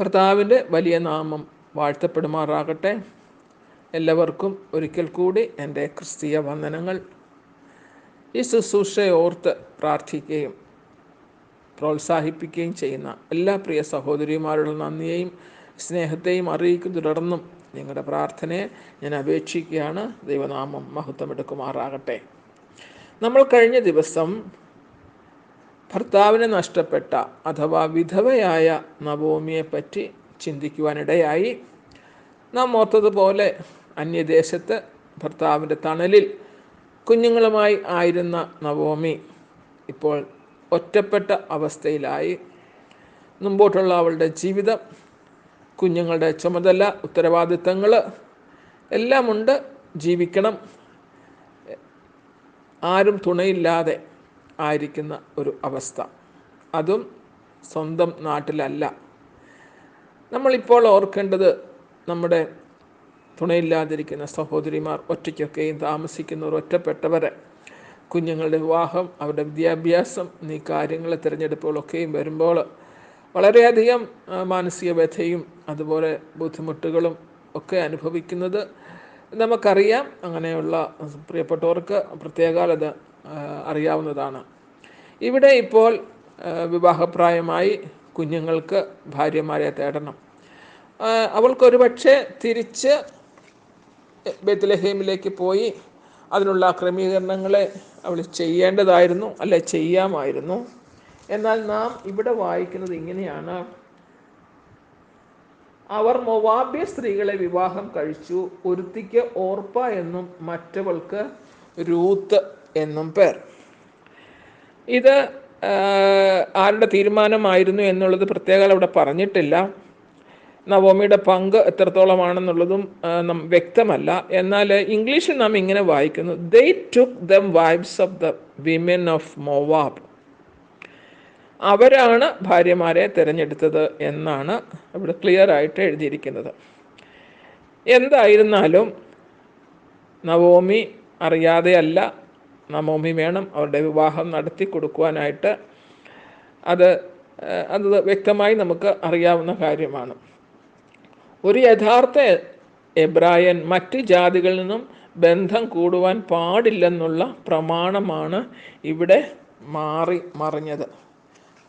കർത്താവിന്റെ വലിയ നാമം വാഴ്ത്തപ്പെടുമാറാകട്ടെ. എല്ലാവർക്കും ഒരിക്കൽ കൂടി എന്റെ ക്രിസ്തീയ വന്ദനങ്ങൾ. ഈ ശുശ്രൂഷയെ ഓർത്ത് പ്രാർത്ഥിക്കുകയും പ്രോത്സാഹിപ്പിക്കുകയും ചെയ്യുന്ന എല്ലാ പ്രിയ സഹോദരിമാരുടെ നന്ദിയെയും സ്നേഹത്തെയും അറിയിക്കും. തുടർന്നും നിങ്ങളുടെ പ്രാർത്ഥനയെ ഞാൻ അപേക്ഷിക്കുകയാണ്. ദൈവനാമം മഹത്വമെടുക്കുമാറാകട്ടെ നമ്മൾ കഴിഞ്ഞ ദിവസം ഭർത്താവിനെ നഷ്ടപ്പെട്ട അഥവാ വിധവയായ നവോമിയെ പറ്റി ചിന്തിക്കുവാനിടയായി. നാം ഓർത്തതുപോലെ അന്യദേശത്ത് ഭർത്താവിന്റെ തണലിൽ കുഞ്ഞുങ്ങളുമായി ആയിരുന്ന നവോമി ഇപ്പോൾ ഒറ്റപ്പെട്ട അവസ്ഥയിലായി. മുമ്പോട്ടുള്ള അവളുടെ ജീവിതം കുഞ്ഞുങ്ങളുടെ ചുമതല ഉത്തരവാദിത്തങ്ങൾ എല്ലാമുണ്ട്. ജീവിക്കണം. ആരും തുണയില്ലാതെ ആയിരിക്കുന്ന ഒരു അവസ്ഥ. അതും സ്വന്തം നാട്ടിലല്ല. നമ്മളിപ്പോൾ ഓർക്കേണ്ടത് നമ്മുടെ തുണയില്ലാതിരിക്കുന്ന സഹോദരിമാർ ഒറ്റയ്ക്കൊക്കെയും താമസിക്കുന്നവർ ഒറ്റപ്പെട്ടവരെ കുഞ്ഞുങ്ങളുടെ വിവാഹം അവരുടെ വിദ്യാഭ്യാസം എന്നീ കാര്യങ്ങൾ തിരഞ്ഞെടുപ്പുകളൊക്കെയും വരുമ്പോൾ വളരെയധികം മാനസിക വ്യഥയും അതുപോലെ ബുദ്ധിമുട്ടുകളും ഒക്കെ അനുഭവിക്കുന്നത് നമുക്കറിയാം. അങ്ങനെയുള്ള പ്രിയപ്പെട്ടവർക്ക് പ്രത്യേകാലത് അറിയാവുന്നതാണ്. ഇവിടെ ഇപ്പോൾ വിവാഹപ്രായമായി കുഞ്ഞുങ്ങൾക്ക് ഭാര്യമാരെ തേടണം. അവൾക്കൊരു പക്ഷേ തിരിച്ച് ബെത്ലഹേമിലേക്ക് പോയി അതിനുള്ള ക്രമീകരണങ്ങളെ അവൾ ചെയ്യേണ്ടതായിരുന്നു അല്ലെ ചെയ്യാമായിരുന്നു. എന്നാൽ നാം ഇവിടെ വായിക്കുന്നത് ഇങ്ങനെയാണ്. അവർ മൊവാബ്യ സ്ത്രീകളെ വിവാഹം കഴിച്ചു. ഒരുത്തിക്ക് ഓർപ്പ എന്നും മറ്റവൾക്ക് രൂത്ത് എന്നും പേർ. ഇത് ആരുടെ തീരുമാനമായിരുന്നു എന്നുള്ളത് പ്രത്യേകം അവിടെ പറഞ്ഞിട്ടില്ല. നവോമിയുടെ പങ്ക് എത്രത്തോളമാണെന്നുള്ളതും വ്യക്തമല്ല. എന്നാൽ ഇംഗ്ലീഷിൽ നാം ഇങ്ങനെ വായിക്കുന്നു. They took them wives of the women of Moab അവരാണ് ഭാര്യമാരെ തിരഞ്ഞെടുത്തത് എന്നാണ് ഇവിടെ ക്ലിയർ ആയിട്ട് എഴുതിയിരിക്കുന്നത്. എന്തായിരുന്നാലും നവോമി അറിയാതെയല്ല നവോമി വേണം. അവരുടെ വിവാഹം നടത്തി കൊടുക്കുവാനായിട്ട് അത് അത് വ്യക്തമായി നമുക്ക് അറിയാവുന്ന കാര്യമാണ്. ഒരു യഥാർത്ഥ എബ്രായൻ മറ്റ് ജാതികളിൽ നിന്നും ബന്ധം കൂടുവാൻ പാടില്ലെന്നുള്ള പ്രമാണമാണ് ഇവിടെ മാറി മറിഞ്ഞത്.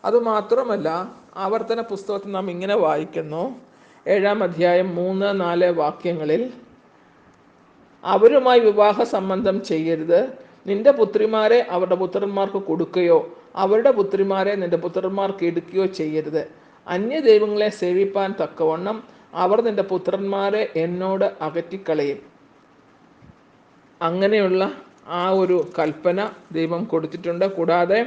അതുമാത്രമല്ല ആവർത്തന പുസ്തകത്തിൽ നാം ഇങ്ങനെ വായിക്കുന്നു. ഏഴാം അധ്യായം മൂന്ന് നാല് വാക്യങ്ങളിൽ അവരുമായി വിവാഹ സംബന്ധം ചെയ്യരുത്. നിന്റെ പുത്രിമാരെ അവരുടെ പുത്രന്മാർക്ക് കൊടുക്കുകയോ അവരുടെ പുത്രിമാരെ നിന്റെ പുത്രന്മാർക്ക് എടുക്കുകയോ ചെയ്യരുത്. അന്യ ദൈവങ്ങളെ സേവിപ്പാൻ തക്കവണ്ണം അവർ നിന്റെ പുത്രന്മാരെ എന്നോട് അകറ്റിക്കളയും. അങ്ങനെയുള്ള ആ ഒരു കൽപ്പന ദൈവം കൊടുത്തിട്ടുണ്ട്. കൂടാതെ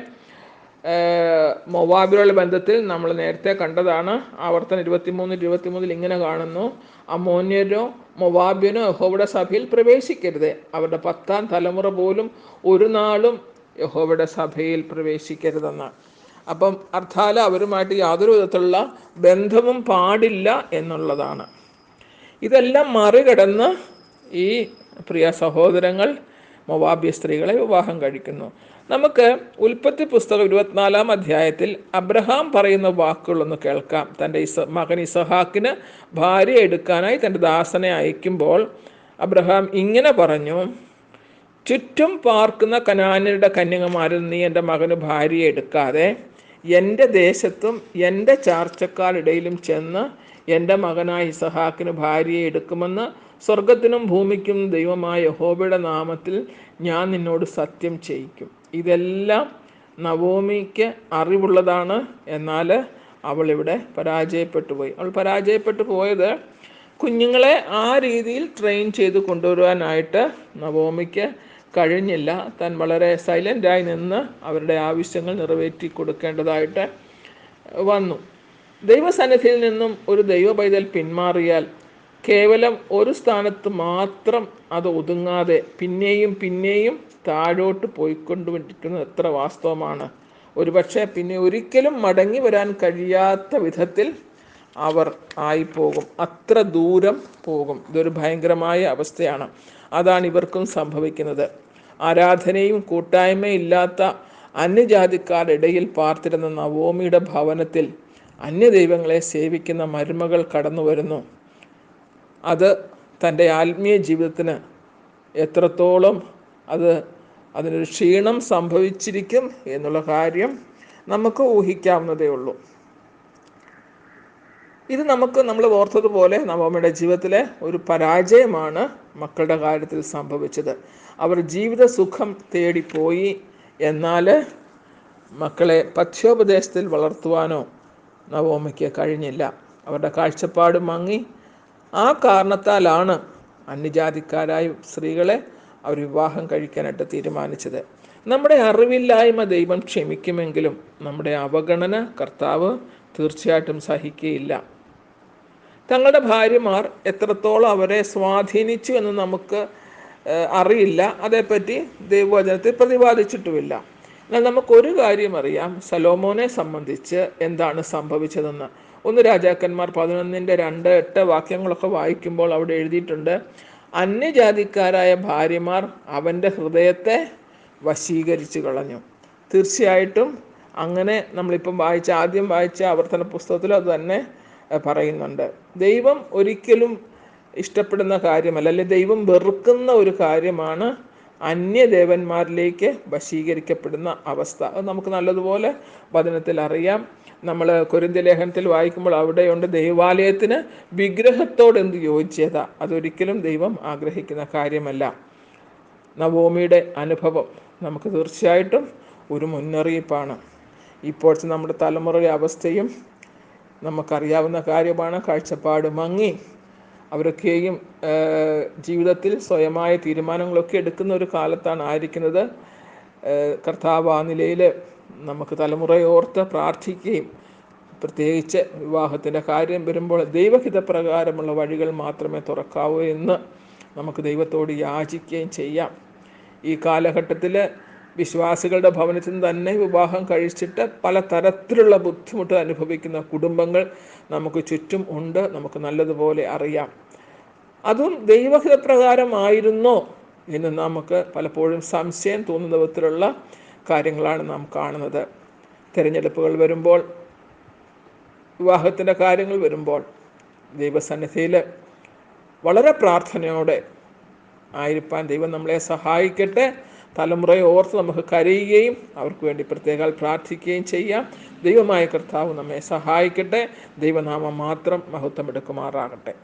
മൊവാബിലുള്ള ബന്ധത്തിൽ നമ്മൾ നേരത്തെ കണ്ടതാണ് ആവർത്തനം ഇരുപത്തിമൂന്ന് ഇരുപത്തിമൂന്നിൽ ഇങ്ങനെ കാണുന്നു. അമോന്യരോ മൊവാബ്യനോ യഹോവയുടെ സഭയിൽ പ്രവേശിക്കരുത്. അവരുടെ പത്താം തലമുറ പോലും ഒരു നാളും യഹോവയുടെ സഭയിൽ പ്രവേശിക്കരുതെന്ന് അപ്പം അർത്ഥാൽ അവരുമായിട്ട് യാതൊരു വിധത്തിലുള്ള ബന്ധവും പാടില്ല എന്നുള്ളതാണ്. ഇതെല്ലാം മറികടന്ന് ഈ പ്രിയ സഹോദരങ്ങൾ മൊവാബ്യ സ്ത്രീകളെ വിവാഹം കഴിക്കുന്നു. നമുക്ക് ഉൽപ്പത്തി പുസ്തകം ഇരുപത്തിനാലാം അധ്യായത്തിൽ അബ്രഹാം പറയുന്ന വാക്കുകളൊന്ന് കേൾക്കാം. തന്റെ ഇസ മകൻ ഇസഹാക്കിന് ഭാര്യ എടുക്കാനായി തന്റെ ദാസനെ അയക്കുമ്പോൾ അബ്രഹാം ഇങ്ങനെ പറഞ്ഞു ചുറ്റും പാർക്കുന്ന കനാനരുടെ കന്യകമാരിൽ നീ എന്റെ മകന് ഭാര്യയെ എടുക്കാതെ എന്റെ ദേശത്തും എന്റെ ചാർച്ചക്കാരിടയിലും ചെന്ന് എന്റെ മകനായ ഇസഹാക്കിന് ഭാര്യയെ എടുക്കുമെന്ന് സ്വർഗത്തിനും ഭൂമിക്കും ദൈവമായ യഹോബയുടെ നാമത്തിൽ ഞാൻ നിന്നോട് സത്യം ചെയ്യിക്കും. ഇതെല്ലാം നവോമിക്ക് അറിവുള്ളതാണ്. എന്നാൽ അവൾ ഇവിടെ പരാജയപ്പെട്ടു പോയി. അവൾ പരാജയപ്പെട്ടു പോയത് കുഞ്ഞുങ്ങളെ ആ രീതിയിൽ ട്രെയിൻ ചെയ്ത് കൊണ്ടുവരുവാനായിട്ട് നവോമിക്ക് കഴിഞ്ഞില്ല. താൻ വളരെ സൈലന്റായി നിന്ന് അവരുടെ ആവശ്യങ്ങൾ നിറവേറ്റി കൊടുക്കേണ്ടതായിട്ട് വന്നു. ദൈവസന്നിധിയിൽ നിന്നും ഒരു ദൈവ പൈതൽ പിന്മാറിയാൽ കേവലം ഒരു സ്ഥാനത്ത് മാത്രം അത് ഒതുങ്ങാതെ പിന്നെയും പിന്നെയും താഴോട്ട് പോയിക്കൊണ്ടുവന്നിരിക്കുന്നത് എത്ര വാസ്തവമാണ്. ഒരുപക്ഷെ പിന്നെ ഒരിക്കലും മടങ്ങി വരാൻ കഴിയാത്ത വിധത്തിൽ അവർ ആയിപ്പോകും. അത്ര ദൂരം പോകും. ഇതൊരു ഭയങ്കരമായ അവസ്ഥയാണ്. അതാണ് ഇവർക്കും സംഭവിക്കുന്നത്. ആരാധനയും കൂട്ടായ്മയും ഇല്ലാത്ത അന്യജാതിക്കാരിടയിൽ പാർത്തിരുന്ന നവോമിയുടെ ഭവനത്തിൽ അന്യദൈവങ്ങളെ സേവിക്കുന്ന മരുമകൾ കടന്നു വരുന്നു അത് തന്റെ ആത്മീയ ജീവിതത്തിന് എത്രത്തോളം അത് അതിനൊരു ക്ഷീണം സംഭവിച്ചിരിക്കും എന്നുള്ള കാര്യം നമുക്ക് ഊഹിക്കാവുന്നതേ ഉള്ളൂ. ഇത് നമുക്ക് നമ്മൾ ഓർത്തതുപോലെ നവോമിയുടെ ജീവിതത്തിലെ ഒരു പരാജയമാണ് മക്കളുടെ കാര്യത്തിൽ സംഭവിച്ചത്. അവർ ജീവിത സുഖം തേടിപ്പോയി എന്നാൽ മക്കളെ പഥ്യോപദേശത്തിൽ വളർത്തുവാനോ നവോമയ്ക്ക് കഴിഞ്ഞില്ല. അവരുടെ കാഴ്ചപ്പാട് മങ്ങി ആ കാരണത്താലാണ് അന്യജാതിക്കാരായ സ്ത്രീകളെ അവർ വിവാഹം കഴിക്കാനായിട്ട് തീരുമാനിച്ചത്. നമ്മുടെ അറിവില്ലായ്മ ദൈവം ക്ഷമിക്കുമെങ്കിലും നമ്മുടെ അവഗണന കർത്താവ് തീർച്ചയായിട്ടും സഹിക്കുകയില്ല. തങ്ങളുടെ ഭാര്യമാർ എത്രത്തോളം അവരെ സ്വാധീനിച്ചു എന്ന് നമുക്ക് അറിയില്ല. അതേപ്പറ്റി ദൈവവചനത്തിൽ പ്രതിപാദിച്ചിട്ടുമില്ല. എന്നാൽ നമുക്കൊരു കാര്യം അറിയാം. സലോമോനെ സംബന്ധിച്ച് എന്താണ് സംഭവിച്ചതെന്ന്. ഒന്ന് രാജാക്കന്മാർ പതിനൊന്നിന്റെ രണ്ട് എട്ട് വാക്യങ്ങളൊക്കെ വായിക്കുമ്പോൾ അവിടെ എഴുതിയിട്ടുണ്ട് അന്യജാതിക്കാരായ ഭാര്യമാർ അവന്റെ ഹൃദയത്തെ വശീകരിച്ചു കളഞ്ഞു. തീർച്ചയായിട്ടും അങ്ങനെ നമ്മളിപ്പം വായിച്ച ആദ്യം വായിച്ച ആവർത്തന പുസ്തകത്തിൽ അത് തന്നെ പറയുന്നുണ്ട്. ദൈവം ഒരിക്കലും ഇഷ്ടപ്പെടുന്ന കാര്യമല്ല അല്ലെ ദൈവം വെറുക്കുന്ന ഒരു കാര്യമാണ് അന്യദേവന്മാരിലേക്ക് വശീകരിക്കപ്പെടുന്ന അവസ്ഥ. അത് നമുക്ക് നല്ലതുപോലെ വചനത്തിൽ അറിയാം. നമ്മൾ കുരുന്തി ലേഖനത്തിൽ വായിക്കുമ്പോൾ അവിടെയുണ്ട് ദൈവാലയത്തിന് വിഗ്രഹത്തോട് എന്ത് യോജിച്ചതാ? അതൊരിക്കലും ദൈവം ആഗ്രഹിക്കുന്ന കാര്യമല്ല. നവോമിയുടെ അനുഭവം നമുക്ക് തീർച്ചയായിട്ടും ഒരു മുന്നറിയിപ്പാണ്. ഇപ്പോഴത്തെ നമ്മുടെ തലമുറയുടെ അവസ്ഥയും നമുക്കറിയാവുന്ന കാര്യമാണ്. കാഴ്ചപ്പാട് മങ്ങി. അവരൊക്കെയും ജീവിതത്തിൽ സ്വയമായ തീരുമാനങ്ങളൊക്കെ എടുക്കുന്ന ഒരു കാലത്താണ് ആയിരിക്കുന്നത്. കർത്താവ് ആ നിലയിൽ നമുക്ക് തലമുറയോർത്ത് പ്രാർത്ഥിക്കുകയും പ്രത്യേകിച്ച് വിവാഹത്തിന്റെ കാര്യം വരുമ്പോൾ ദൈവഹിതപ്രകാരമുള്ള വഴികൾ മാത്രമേ തുറക്കാവൂ എന്ന് നമുക്ക് ദൈവത്തോട് യാചിക്കുകയും ചെയ്യാം. ഈ കാലഘട്ടത്തിൽ വിശ്വാസികളുടെ ഭവനത്തിൽ നിന്ന് തന്നെ വിവാഹം കഴിച്ചിട്ട് പല തരത്തിലുള്ള ബുദ്ധിമുട്ട് അനുഭവിക്കുന്ന കുടുംബങ്ങൾ നമുക്ക് ചുറ്റും ഉണ്ട്. നമുക്ക് നല്ലതുപോലെ അറിയാം. അതും ദൈവഹിതപ്രകാരമായിരുന്നോ എന്ന് നമുക്ക് പലപ്പോഴും സംശയം തോന്നുന്ന വിധത്തിലുള്ള കാര്യങ്ങളാണ് നാം കാണുന്നത്. തിരഞ്ഞെടുപ്പുകൾ വരുമ്പോൾ വിവാഹത്തിന്റെ കാര്യങ്ങൾ വരുമ്പോൾ ദൈവസന്നിധിയിൽ വളരെ പ്രാർത്ഥനയോടെ ആയിരിക്കാൻ ദൈവം നമ്മളെ സഹായിക്കട്ടെ. തലമുറയെ ഓർത്ത് നമുക്ക് കരയുകയും അവർക്ക് വേണ്ടി പ്രത്യേകാൽ പ്രാർത്ഥിക്കുകയും ചെയ്യാം. ദൈവമായ കർത്താവ് നമ്മെ സഹായിക്കട്ടെ. ദൈവനാമം മാത്രം മഹത്വം എടുക്കുമാറാകട്ടെ.